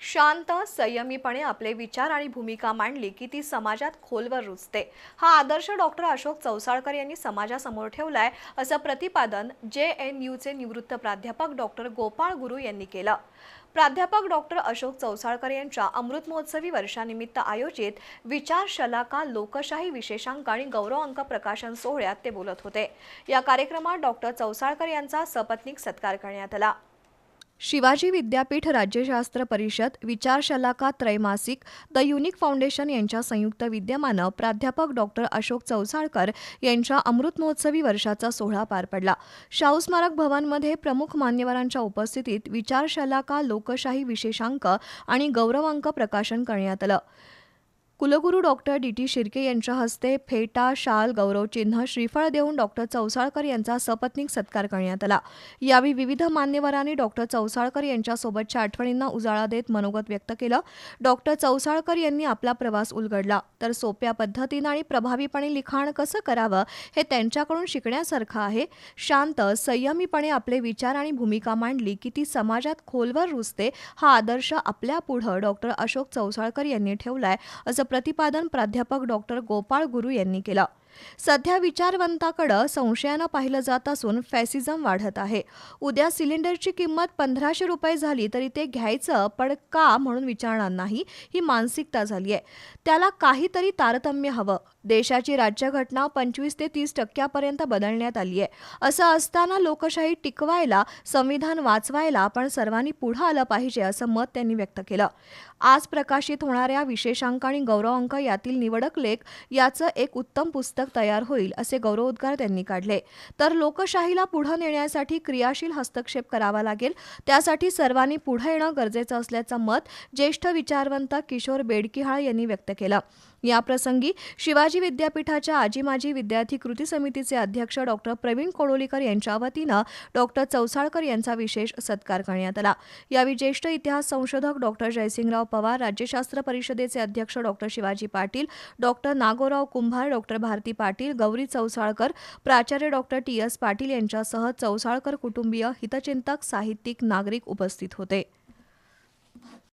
शांत संयमीपणे आपले विचार आणि भूमिका मांडली की ती समाजात खोलवर रुजते. हा आदर्श डॉक्टर अशोक चौसाळकर यांनी समाजासमोर ठेवलाय असं प्रतिपादन जे एन यूचे निवृत्त प्राध्यापक डॉक्टर गोपाळ गुरु यांनी केलं. प्राध्यापक डॉक्टर अशोक चौसाळकर यांच्या अमृत महोत्सवी वर्षानिमित्त आयोजित विचार शलाका लोकशाही विशेषांक आणि गौरव अंक प्रकाशन सोहळ्यात ते बोलत होते. या कार्यक्रमात डॉक्टर चौसाळकर यांचा सपत्नीक सत्कार करण्यात आला. शिवाजी विद्यापीठ राज्यशास्त्र परिषद विचारशलाका त्रैमासिक द युनिक फाउंडेशन यांच्या संयुक्त विद्यमानं प्राध्यापक डॉक्टर अशोक चौसाळकर यांच्या अमृत महोत्सवी वर्षाचा सोहळा पार पडला. शाहू स्मारक भवनमध्ये प्रमुख मान्यवरांच्या उपस्थितीत विचारशलाका लोकशाही विशेषांक आणि गौरवांक प्रकाशन करण्यात आलं. कुलगुरू डॉक्टर डी टी शिर्के यांच्या हस्ते फेटा शाल गौरवचिन्ह श्रीफळ देऊन डॉक्टर चौसाळकर यांचा सपत्नीक सत्कार करण्यात आला. यावेळी विविध मान्यवरांनी डॉक्टर चौसाळकर यांच्यासोबतच्या आठवणींना उजाळा देत मनोगत व्यक्त केलं. डॉक्टर चौसाळकर यांनी आपला प्रवास उलगडला. तर सोप्या पद्धतीनं आणि प्रभावीपणे लिखाण कसं करावं हे त्यांच्याकडून शिकण्यासारखं आहे. शांत संयमीपणे आपले विचार आणि भूमिका मांडली की ती समाजात खोलवर रुजते हा आदर्श आपल्यापुढं डॉक्टर अशोक चौसाळकर यांनी ठेवलाय असं प्रतिपादन प्राध्यापक डॉक्टर गोपाळ गुरु यांनी केलं. सध्या विचारवंताकडं संशयानं पाहिलं जात असून फॅसिझम वाढत आहे. उद्या सिलेंडरची किंमत पंधराशे रुपये झाली तरी ते घ्यायचं पण का म्हणून विचारणार नाही ही मानसिकता झाली आहे त्याला काहीतरी तारतम्य हवं. देशाची राज्यघटना पंचवीस ते तीस टक्क्यापर्यंत बदलण्यात आली आहे असं असताना लोकशाही टिकवायला संविधान वाचवायला आपण सर्वांनी पुढं आलं पाहिजे असं मत त्यांनी व्यक्त केलं. आज प्रकाशित होणाऱ्या विशेषांक आणि गौरव अंक यातील निवडक लेख याचं एक उत्तम पुस्तक तयार होईल असे गौरवोद्गार त्यांनी काढले. तर लोकशाहीला पुढं नेण्यासाठी क्रियाशील हस्तक्षेप करावा लागेल त्यासाठी सर्वांनी पुढे येणं गरजेचं असल्याचं मत ज्येष्ठ विचारवंत किशोर बेडकिहाळ यांनी व्यक्त केलं. याप्रसंगी शिवाजी विद्यापीठाच्या आजी माजी विद्यार्थी कृती समितीचे अध्यक्ष डॉक्टर प्रवीण कोडोलीकर यांच्या वतीनं डॉक्टर चौसाळकर यांचा विशेष सत्कार करण्यात आला. यावेळी ज्येष्ठ इतिहास संशोधक डॉक्टर जयसिंगराव पवार राज्यशास्त्र परिषदेचे अध्यक्ष doctor Shivaji Patil doctor Nagorao Kumbhar doctor Bharati Patil Gauri Chousalkar प्राचार्य डॉक्टर टी एस पाटील यांच्यासह चौसाळकर कुटुंबीय हितचिंतक साहित्यिक नागरिक उपस्थित होते.